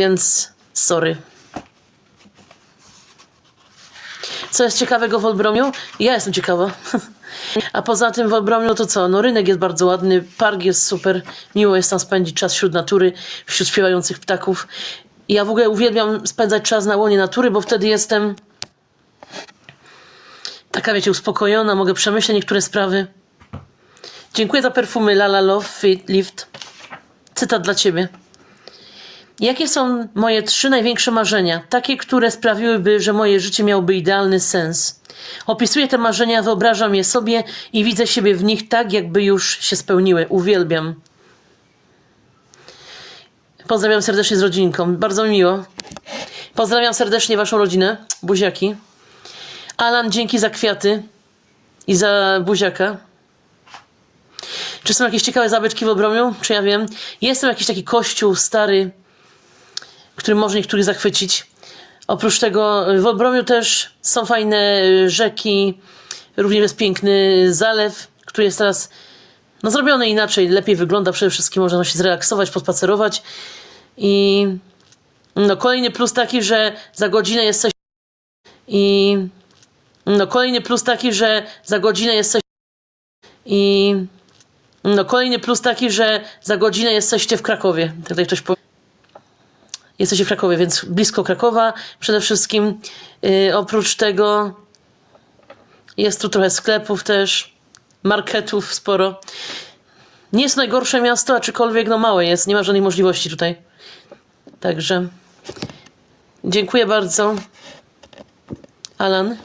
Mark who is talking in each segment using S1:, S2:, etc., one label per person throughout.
S1: więc sorry. Co jest ciekawego w Olbromiu? Ja jestem ciekawa. A poza tym w Olbromiu to co? No rynek jest bardzo ładny, park jest super, miło jest tam spędzić czas wśród natury, wśród śpiewających ptaków. Ja w ogóle uwielbiam spędzać czas na łonie natury, bo wtedy jestem taka, wiecie, uspokojona, mogę przemyśleć niektóre sprawy. Dziękuję za perfumy Lala Love Fit Lift. Cytat dla ciebie. Jakie są moje trzy największe marzenia? Takie, które sprawiłyby, że moje życie miałoby idealny sens. Opisuję te marzenia, wyobrażam je sobie i widzę siebie w nich tak, jakby już się spełniły. Uwielbiam. Pozdrawiam serdecznie z rodzinką. Bardzo mi miło. Pozdrawiam serdecznie waszą rodzinę. Buziaki. Alan, dzięki za kwiaty i za buziaka. Czy są jakieś ciekawe zabytki w Obromiu? Czy ja wiem? Jest jakiś taki kościół stary, który może niektórych zachwycić. Oprócz tego w Obromiu też są fajne rzeki, również jest piękny zalew, który jest teraz no, zrobiony inaczej, lepiej wygląda. Przede wszystkim można się zrelaksować, pospacerować. I no, kolejny plus taki, że za godzinę jesteś i no, kolejny plus taki, że za godzinę jesteś i no, kolejny plus taki, że za godzinę jesteście w Krakowie. Tak Tutaj ktoś powie. Jesteście w Krakowie, więc blisko Krakowa przede wszystkim. Yy, oprócz tego jest tu trochę sklepów też, marketów sporo. Nie jest najgorsze miasto, aczkolwiek no małe jest, nie ma żadnej możliwości tutaj. Także dziękuję bardzo. Alan.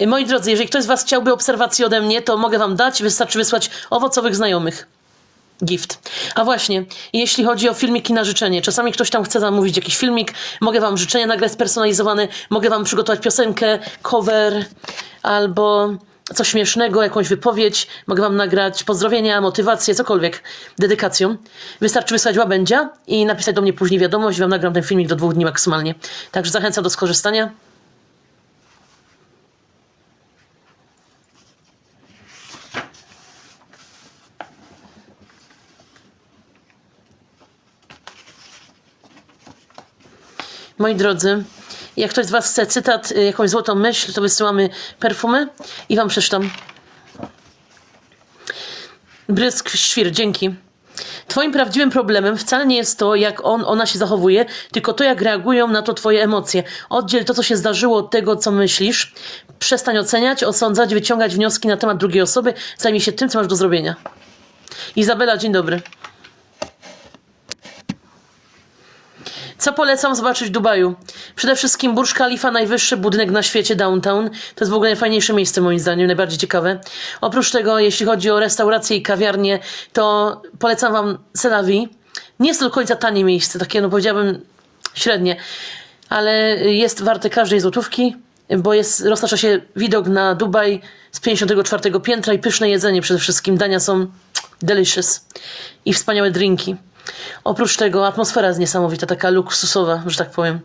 S1: Y, Moi drodzy, jeżeli ktoś z Was chciałby obserwacji ode mnie, to mogę Wam dać. Wystarczy wysłać owocowych znajomych. Gift. A właśnie, jeśli chodzi o filmiki na życzenie, czasami ktoś tam chce zamówić jakiś filmik, mogę Wam życzenie nagrać spersonalizowane, mogę Wam przygotować piosenkę, cover albo coś śmiesznego, jakąś wypowiedź, mogę Wam nagrać pozdrowienia, motywację, cokolwiek, dedykacją. Wystarczy wysłać łabędzia i napisać do mnie później wiadomość Wam nagram ten filmik do dwóch dni maksymalnie. Także zachęcam do skorzystania. Moi drodzy, jak ktoś z Was chce cytat, y, jakąś złotą myśl, to wysyłamy perfumy i Wam przeczytam. Brysk świr, dzięki. Twoim prawdziwym problemem wcale nie jest to, jak on, ona się zachowuje, tylko to, jak reagują na to twoje emocje. Oddziel to, co się zdarzyło od tego, co myślisz. Przestań oceniać, osądzać, wyciągać wnioski na temat drugiej osoby. Zajmij się tym, co masz do zrobienia. Izabela, dzień dobry. Co polecam zobaczyć w Dubaju? Przede wszystkim Burj Khalifa, najwyższy budynek na świecie, downtown. To jest w ogóle najfajniejsze miejsce moim zdaniem, najbardziej ciekawe. Oprócz tego, jeśli chodzi o restauracje i kawiarnie, to polecam wam Selawi. Nie jest to do końca tanie miejsce, takie no powiedziałabym średnie, ale jest warte każdej złotówki, bo jest, roztacza się widok na Dubaj z 54 piętra i pyszne jedzenie przede wszystkim. Dania są delicious i wspaniałe drinki. Oprócz tego atmosfera jest niesamowita, taka luksusowa, że tak powiem.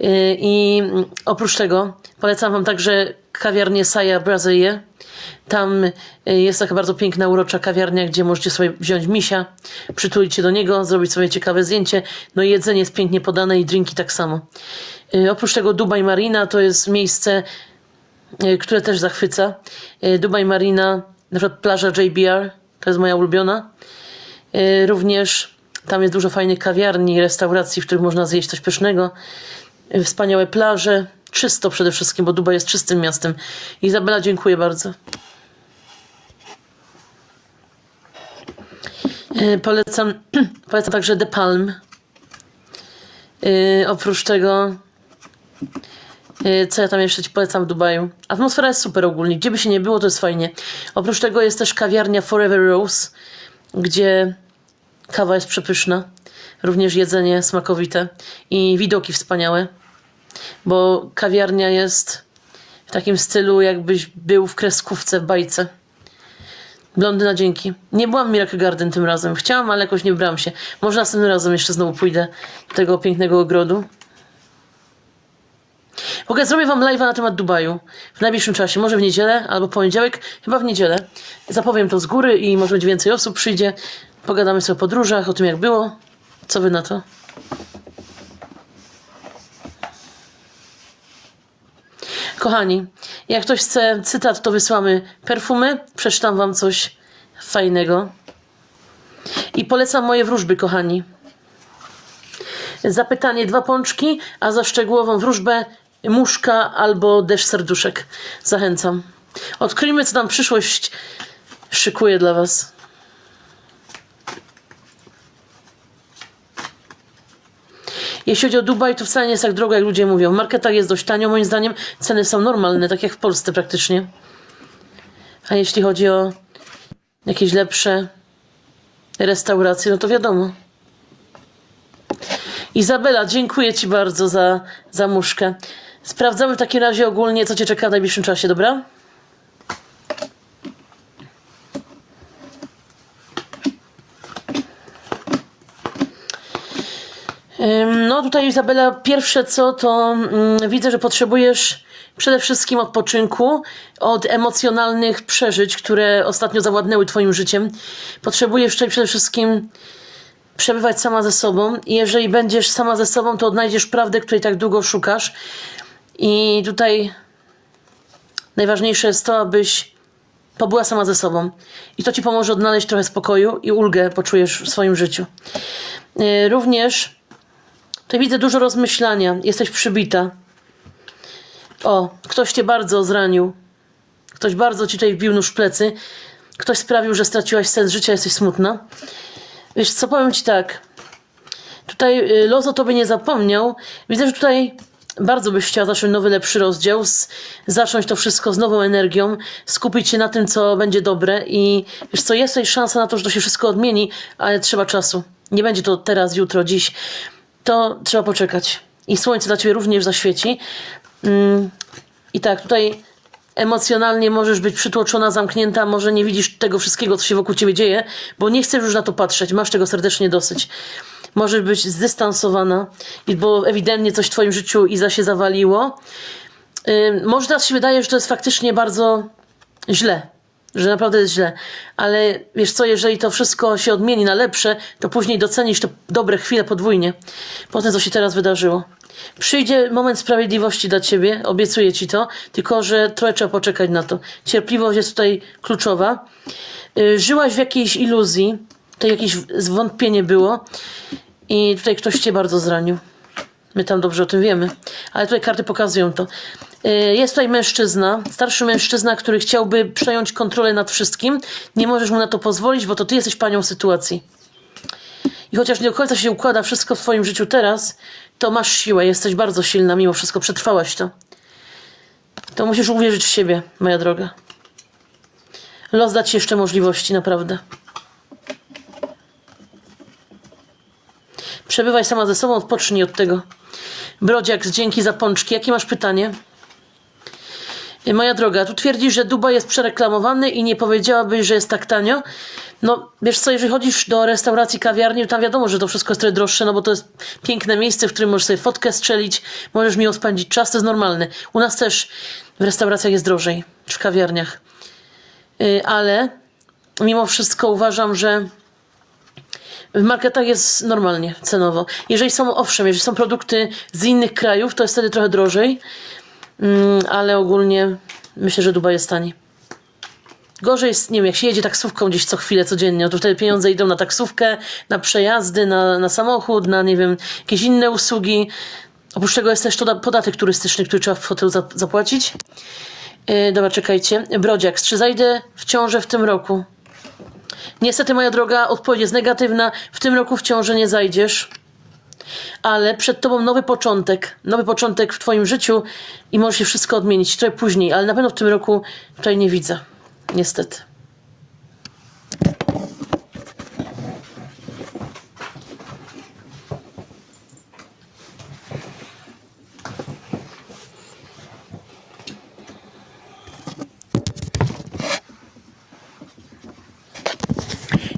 S1: Yy, I oprócz tego polecam Wam także kawiarnię Saya Brazylię. Tam yy, jest taka bardzo piękna, urocza kawiarnia, gdzie możecie sobie wziąć misia, przytulić się do niego, zrobić sobie ciekawe zdjęcie. No i jedzenie jest pięknie podane i drinki tak samo. Yy, Oprócz tego Dubaj Marina to jest miejsce, które też zachwyca. Dubaj Marina, na przykład plaża JBR, to jest moja ulubiona. Również tam jest dużo fajnych kawiarni, restauracji, w których można zjeść coś pysznego. Wspaniałe plaże. Czysto przede wszystkim, bo Dubaj jest czystym miastem. Izabela, dziękuję bardzo. Yy, Polecam, polecam także The Palm. Yy, oprócz tego, yy, co ja tam jeszcze Ci polecam w Dubaju? Atmosfera jest super ogólnie. Gdzie by się nie było, to jest fajnie. Oprócz tego jest też kawiarnia Forever Rose, gdzie kawa jest przepyszna. Również jedzenie smakowite i widoki wspaniałe, bo kawiarnia jest w takim stylu, jakbyś był w kreskówce w bajce. Blondyna, dzięki. Nie byłam w Miracle Garden tym razem. Chciałam, ale jakoś nie brałam się. Może następnym razem jeszcze znowu pójdę do tego pięknego ogrodu. W ogóle zrobię wam live'a na temat Dubaju w najbliższym czasie. Może w niedzielę albo poniedziałek. Chyba w niedzielę. Zapowiem to z góry i może będzie więcej osób przyjdzie. Pogadamy sobie o podróżach, o tym jak było. Co wy na to? Kochani, jak ktoś chce cytat, to wysłamy perfumy. Przeczytam wam coś fajnego. I polecam moje wróżby, kochani. Zapytanie dwa pączki, a za szczegółową wróżbę muszka albo deszcz serduszek. Zachęcam. Odkryjmy, co tam przyszłość szykuje dla was. Jeśli chodzi o Dubaj, to wcale nie jest tak drogo, jak ludzie mówią. W marketach jest dość tanio, moim zdaniem. Ceny są normalne, tak jak w Polsce praktycznie. A jeśli chodzi o jakieś lepsze restauracje, no to wiadomo. Izabela, dziękuję Ci bardzo za, za muszkę. Sprawdzamy w takim razie ogólnie, co Cię czeka w najbliższym czasie, dobra? No tutaj Izabela, pierwsze co to mm, widzę, że potrzebujesz przede wszystkim odpoczynku od emocjonalnych przeżyć, które ostatnio zawładnęły twoim życiem. Potrzebujesz tutaj przede wszystkim przebywać sama ze sobą i jeżeli będziesz sama ze sobą, to odnajdziesz prawdę, której tak długo szukasz. I tutaj najważniejsze jest to, abyś pobyła sama ze sobą. I to ci pomoże odnaleźć trochę spokoju i ulgę poczujesz w swoim życiu. Yy, Również Tutaj widzę dużo rozmyślania. Jesteś przybita. O, ktoś cię bardzo zranił. Ktoś bardzo ci tutaj wbił nóż w plecy. Ktoś sprawił, że straciłaś sens życia, jesteś smutna. Wiesz co, powiem ci tak. Tutaj y, los o tobie nie zapomniał. Widzę, że tutaj bardzo byś chciała zacząć nowy, lepszy rozdział, z, zacząć to wszystko z nową energią, skupić się na tym, co będzie dobre i wiesz co, jest tutaj szansa na to, że to się wszystko odmieni, ale trzeba czasu. Nie będzie to teraz, jutro, dziś. To trzeba poczekać. I słońce dla ciebie również zaświeci. Mm, I tak, tutaj emocjonalnie możesz być przytłoczona, zamknięta, może nie widzisz tego wszystkiego, co się wokół ciebie dzieje, bo nie chcesz już na to patrzeć, masz tego serdecznie dosyć. Możesz być zdystansowana, bo ewidentnie coś w twoim życiu Iza się zawaliło. Może teraz się wydaje, że to jest faktycznie bardzo źle, że naprawdę jest źle, ale wiesz co, jeżeli to wszystko się odmieni na lepsze, to później docenisz te dobre chwile podwójnie. Po tym, co się teraz wydarzyło. Przyjdzie moment sprawiedliwości dla ciebie, obiecuję ci to, tylko że trochę trzeba poczekać na to. Cierpliwość jest tutaj kluczowa. Y, Żyłaś w jakiejś iluzji, tutaj jakieś zwątpienie było i tutaj ktoś cię bardzo zranił. My tam dobrze o tym wiemy, ale tutaj karty pokazują to. Y, Jest tutaj mężczyzna, starszy mężczyzna, który chciałby przejąć kontrolę nad wszystkim. Nie możesz mu na to pozwolić, bo to ty jesteś panią sytuacji. I chociaż nie do końca się układa wszystko w twoim życiu teraz, to masz siłę, jesteś bardzo silna, mimo wszystko przetrwałaś to. To musisz uwierzyć w siebie, moja droga. Los da ci jeszcze możliwości, naprawdę. Przebywaj sama ze sobą, odpocznij od tego. Brodziak, dzięki za pączki. Jakie masz pytanie? Y, Moja droga, tu twierdzisz, że Dubaj jest przereklamowany i nie powiedziałabyś, że jest tak tanio. No, wiesz co, jeżeli chodzisz do restauracji, kawiarni, tam wiadomo, że to wszystko jest trochę droższe, no bo to jest piękne miejsce, w którym możesz sobie fotkę strzelić, możesz miło spędzić czas, to jest normalne. U nas też w restauracjach jest drożej, czy w kawiarniach. Y, Ale mimo wszystko uważam, że w marketach jest normalnie cenowo. Jeżeli są, owszem, jeżeli są produkty z innych krajów, to jest wtedy trochę drożej, Mm, ale ogólnie myślę, że Dubaj jest tani. Gorzej jest, nie wiem, jak się jedzie taksówką gdzieś co chwilę, codziennie, to wtedy pieniądze idą na taksówkę, na przejazdy, na, na samochód, na, nie wiem, jakieś inne usługi. Oprócz tego jest też to da- podatek turystyczny, który trzeba w hotelu za- zapłacić. Yy, dobra, czekajcie. Brodziak, czy zajdę w ciążę w tym roku? Niestety, moja droga, odpowiedź jest negatywna. W tym roku w ciążę nie zajdziesz. Ale przed tobą nowy początek. Nowy początek w twoim życiu i może się wszystko odmienić. Trochę później, ale na pewno w tym roku tutaj nie widzę. Niestety.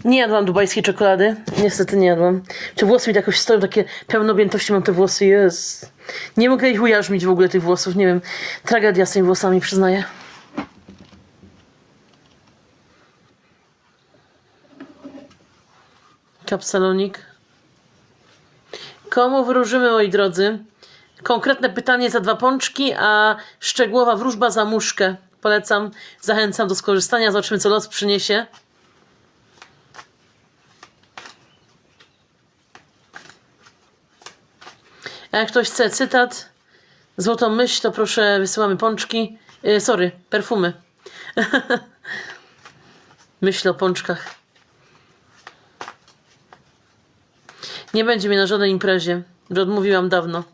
S1: Nie jadłam dubajskiej czekolady. Niestety nie jadłam. Czy włosy mi jakoś stoją takie pełnoobjętości mam te włosy? Jest. Nie mogę ich ujarzmić w ogóle tych włosów. Nie wiem. Tragedia z tymi włosami, przyznaję. Kapsalonik. Komu wróżymy, moi drodzy? Konkretne pytanie za dwa pączki, a szczegółowa wróżba za muszkę. Polecam, zachęcam do skorzystania. Zobaczymy, co los przyniesie. A jak ktoś chce cytat, złotą myśl, to proszę, wysyłamy pączki. Yy, sorry, perfumy. Myśl o pączkach. Nie będzie mnie na żadnej imprezie, że odmówiłam dawno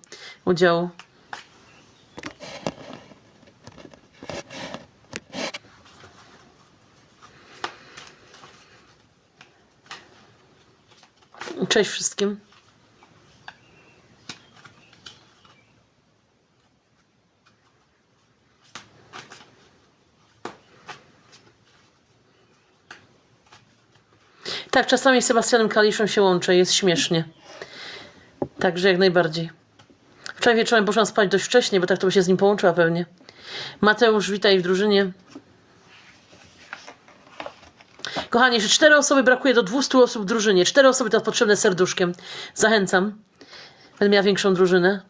S1: udziału. Cześć wszystkim. Tak, czasami z Sebastianem Kaliszą się łączę, jest śmiesznie. Także jak najbardziej. Wczoraj wieczorem poszłam spać dość wcześnie, bo tak to by się z nim połączyła pewnie. Mateusz, witaj w drużynie. Kochani, jeszcze cztery osoby brakuje do 200 osób w drużynie. Cztery osoby teraz potrzebne serduszkiem. Zachęcam. Będę miała większą drużynę.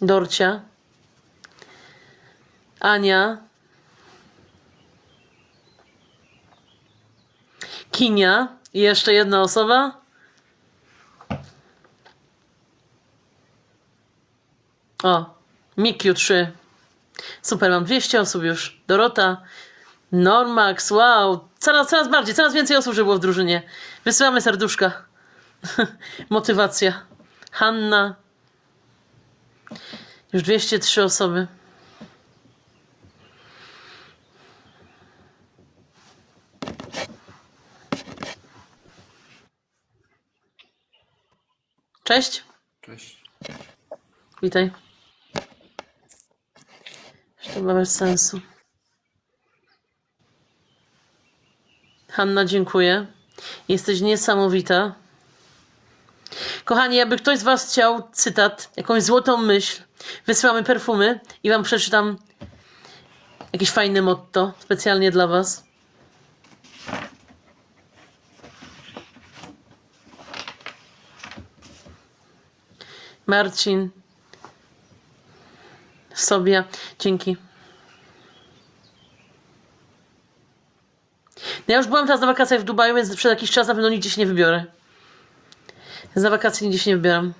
S1: Dorcia. Ania. Kinia. I jeszcze jedna osoba. O, Mikiu 3. Super, mam 200 osób już. Dorota, Normax, wow. Coraz, coraz bardziej, coraz więcej osób, żeby było w drużynie. Wysyłamy serduszka. Motywacja. Hanna. Już 203 osoby. Cześć.
S2: Cześć.
S1: Witaj. To ma bez sensu. Hanna, dziękuję. Jesteś niesamowita. Kochani, jakby ktoś z Was chciał cytat, jakąś złotą myśl, wysyłamy perfumy i Wam przeczytam jakieś fajne motto specjalnie dla Was. Marcin, sobie. Dzięki. No ja już byłam teraz na wakacjach w Dubaju, więc przez jakiś czas na pewno nigdzie się nie wybiorę. Na wakacje nigdzie się nie wybieram.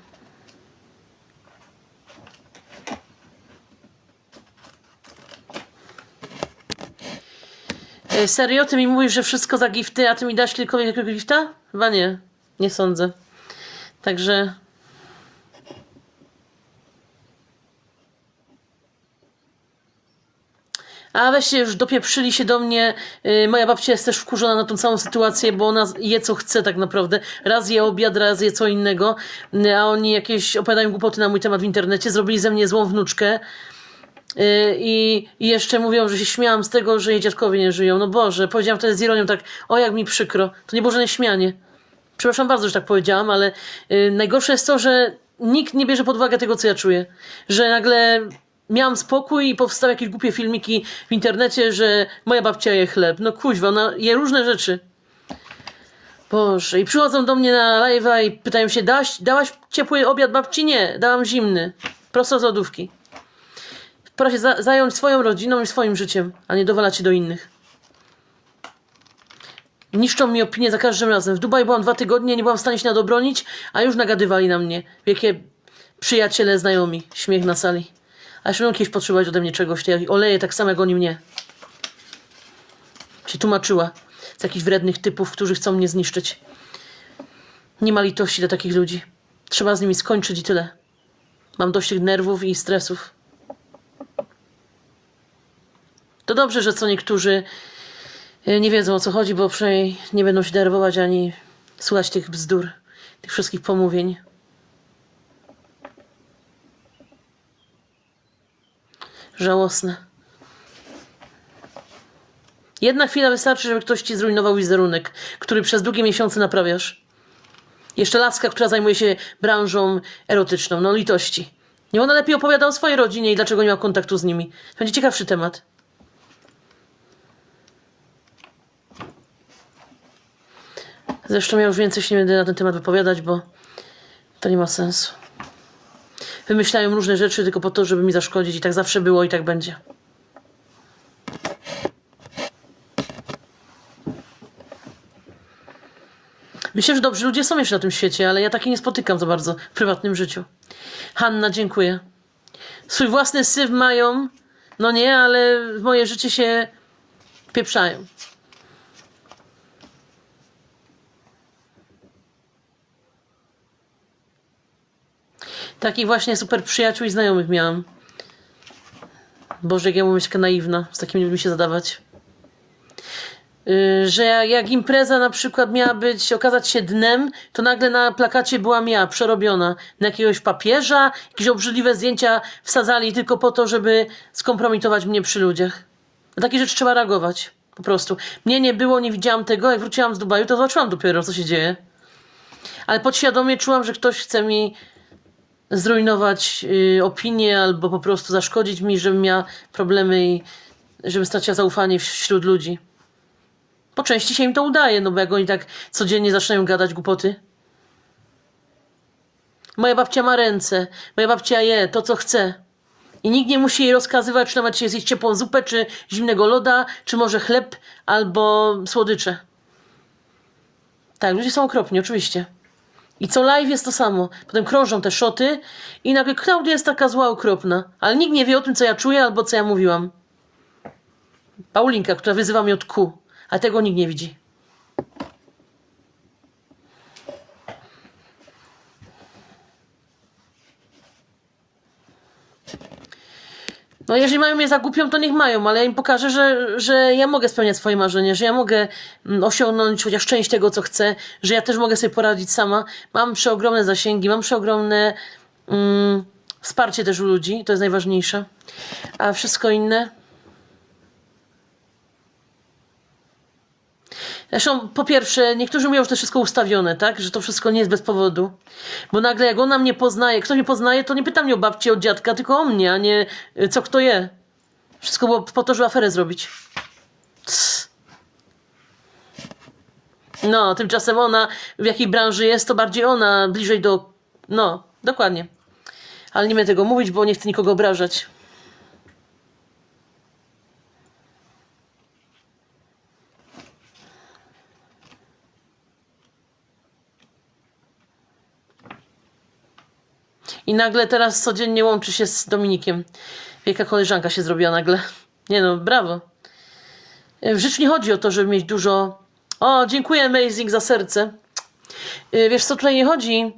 S1: E, Serio? Ty mi mówisz, że wszystko za gifty, a ty mi dasz kiedykolwiek jakiegoś gifta? Chyba nie. Nie sądzę. Także... A weźcie już dopieprzyli się do mnie. Yy, moja babcia jest też wkurzona na tą całą sytuację, bo ona je co chce tak naprawdę. Raz je obiad, raz je co innego. Yy, a oni jakieś opowiadają głupoty na mój temat w internecie. Zrobili ze mnie złą wnuczkę. I, I jeszcze mówią, że się śmiałam z tego, że jej dziadkowie nie żyją. No Boże, powiedziałam wtedy z ironią tak, o jak mi przykro. To nie było śmianie. Przepraszam bardzo, że tak powiedziałam, ale najgorsze jest to, że nikt nie bierze pod uwagę tego, co ja czuję. Że nagle miałam spokój i powstały jakieś głupie filmiki w internecie, że moja babcia je chleb. No kuźwa, ona je różne rzeczy. Boże, i przychodzą do mnie na live'a i pytają się, dałaś, dałaś ciepły obiad babci? Nie, dałam zimny. Prosto z lodówki. Pora się za zająć swoją rodziną i swoim życiem, a nie dowalać się do innych. Niszczą mi opinię za każdym razem. W Dubaju byłam dwa tygodnie, nie byłam w stanie się nadobronić, a już nagadywali na mnie. Wielkie przyjaciele, znajomi. Śmiech na sali. A będą kiedyś potrzebować ode mnie czegoś, to ja oleję tak samo jak oni mnie. Się tłumaczyła z jakichś wrednych typów, którzy chcą mnie zniszczyć. Nie ma litości do takich ludzi. Trzeba z nimi skończyć i tyle. Mam dość tych nerwów i stresów. To dobrze, że co niektórzy y, nie wiedzą o co chodzi, bo przynajmniej nie będą się denerwować ani słuchać tych bzdur, tych wszystkich pomówień. Żałosne. Jedna chwila wystarczy, żeby ktoś ci zrujnował wizerunek, który przez długie miesiące naprawiasz. Jeszcze laska, która zajmuje się branżą erotyczną. No litości. Nie ona lepiej opowiada o swojej rodzinie i dlaczego nie ma kontaktu z nimi. Będzie ciekawszy temat. Zresztą ja już więcej się nie będę na ten temat wypowiadać, bo to nie ma sensu. Wymyślają różne rzeczy tylko po to, żeby mi zaszkodzić i tak zawsze było i tak będzie. Myślę, że dobrzy ludzie są jeszcze na tym świecie, ale ja takich nie spotykam za bardzo w prywatnym życiu. Hanna, dziękuję. Swój własny syf mają, no nie, ale w moje życie się pieprzają. Takich właśnie super przyjaciół i znajomych miałam. Boże, jak ja mówię taka naiwna, z takimi ludźmi się zadawać. Yy, że jak, jak impreza na przykład miała być, okazać się dnem, to nagle na plakacie byłam ja, przerobiona. Na jakiegoś papieża, jakieś obrzydliwe zdjęcia wsadzali tylko po to, żeby skompromitować mnie przy ludziach. Na takie rzeczy trzeba reagować. Po prostu. Mnie nie było, nie widziałam tego. Jak wróciłam z Dubaju, to zobaczyłam dopiero, co się dzieje. Ale podświadomie czułam, że ktoś chce mi zrujnować y, opinię albo po prostu zaszkodzić mi, żebym miała problemy i żebym straciła zaufanie wśród ludzi. Po części się im to udaje, no bo jak oni tak codziennie zaczynają gadać głupoty. Moja babcia ma ręce, moja babcia je to, co chce. I nikt nie musi jej rozkazywać, czy nawet się zjeść ciepłą zupę, czy zimnego loda, czy może chleb, albo słodycze. Tak, ludzie są okropni, oczywiście. I co live jest to samo. Potem krążą te szoty i nagle Klaudia jest taka zła, okropna. Ale nikt nie wie o tym, co ja czuję albo co ja mówiłam. Paulinka, która wyzywa mnie od ku. A tego nikt nie widzi. No jeżeli mają mnie za głupią, to niech mają, ale ja im pokażę, że, że ja mogę spełniać swoje marzenie, że ja mogę mm, osiągnąć chociaż część tego, co chcę, że ja też mogę sobie poradzić sama. Mam przeogromne zasięgi, mam przeogromne mm, wsparcie też u ludzi, to jest najważniejsze. A wszystko inne... Zresztą, po pierwsze, niektórzy mówią, że to wszystko ustawione, tak? Że to wszystko nie jest bez powodu. Bo nagle, jak ona mnie poznaje, ktoś mnie poznaje, to nie pyta mnie o babcię, o dziadka, tylko o mnie, a nie y, co kto je. Wszystko było po to, żeby aferę zrobić. No, tymczasem ona, w jakiej branży jest, to bardziej ona, bliżej do... No, dokładnie. Ale nie będę tego mówić, bo nie chcę nikogo obrażać. I nagle teraz codziennie łączy się z Dominikiem. Wielka koleżanka się zrobiła nagle. Nie no, brawo. W życiu nie chodzi o to, żeby mieć dużo. O, dziękuję Amazing za serce. Yy, Wiesz co, tutaj nie chodzi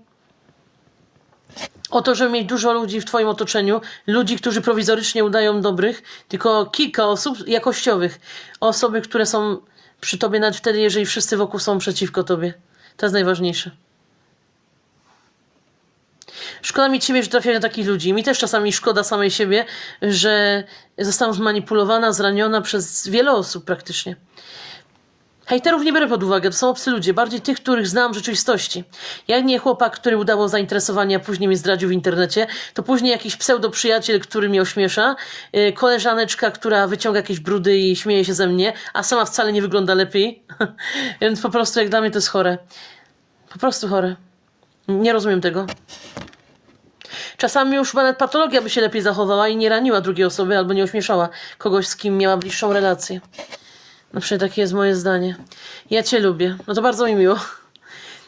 S1: o to, żeby mieć dużo ludzi w Twoim otoczeniu, ludzi, którzy prowizorycznie udają dobrych, tylko kilka osób jakościowych. Osoby, które są przy Tobie nawet wtedy, jeżeli wszyscy wokół są przeciwko Tobie. To jest najważniejsze. Szkoda mi ciebie, że trafiasz na takich ludzi. Mi też czasami szkoda samej siebie, że zostałam zmanipulowana, zraniona przez wiele osób praktycznie. Hejterów nie biorę pod uwagę, to są obcy ludzie, bardziej tych, których znam w rzeczywistości. Jak nie chłopak, który udawał zainteresowanie, a później mnie zdradził w internecie, to później jakiś pseudo-przyjaciel, który mnie ośmiesza, yy, koleżaneczka, która wyciąga jakieś brudy i śmieje się ze mnie, a sama wcale nie wygląda lepiej. Więc po prostu jak dla mnie to jest chore. Po prostu chore. Nie rozumiem tego. Czasami już nawet patologia by się lepiej zachowała i nie raniła drugiej osoby albo nie ośmieszała kogoś, z kim miała bliższą relację. No przynajmniej takie jest moje zdanie. Ja cię lubię. No to bardzo mi miło.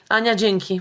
S1: Ania, dzięki.